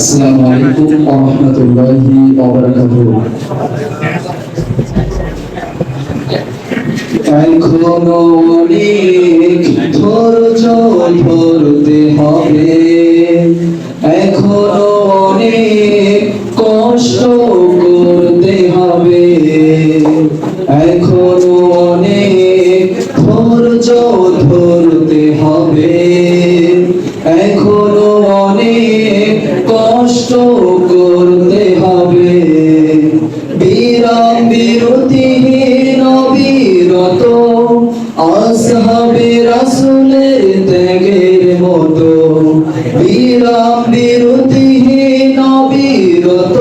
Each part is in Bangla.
আসসালামু আলাইকুম ওয়া রাহমাতুল্লাহি ওয়া বারাকাতুহু এখনও অনেক ধৈর্য ধরতে হবে আসহাবে রাসূলের ত্যাগের মতো। বিরাম বিরতিহীন বিরত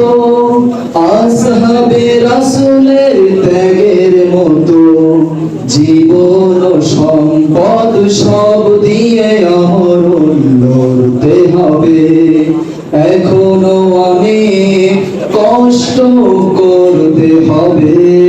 আসহাবে রাসূলের ত্যাগের মতো। জীবন সম্পদ সব দিয়ে আমরণ লড়তে হবে। এখনও অনেক কষ্ট করতে হবে।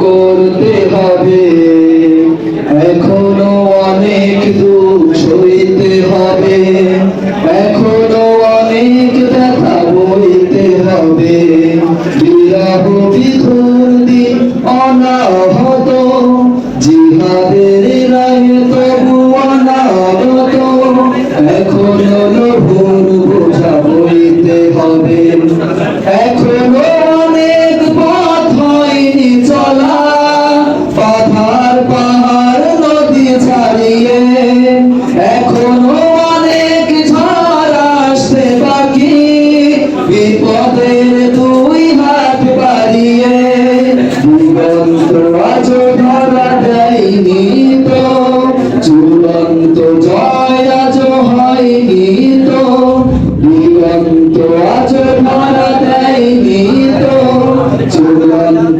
করতে হবে। এখনও অনেক দূর সইতে হবে। এখনও অনেক ব্যথা বইতে হবে। বিরাহ বিধুর দিন অনাহত জিহাদের চূড়ান্ত জয় আজ হয়নি তো দিগন্ত আজ ধরা দেয়নি তো চূড়ান্ত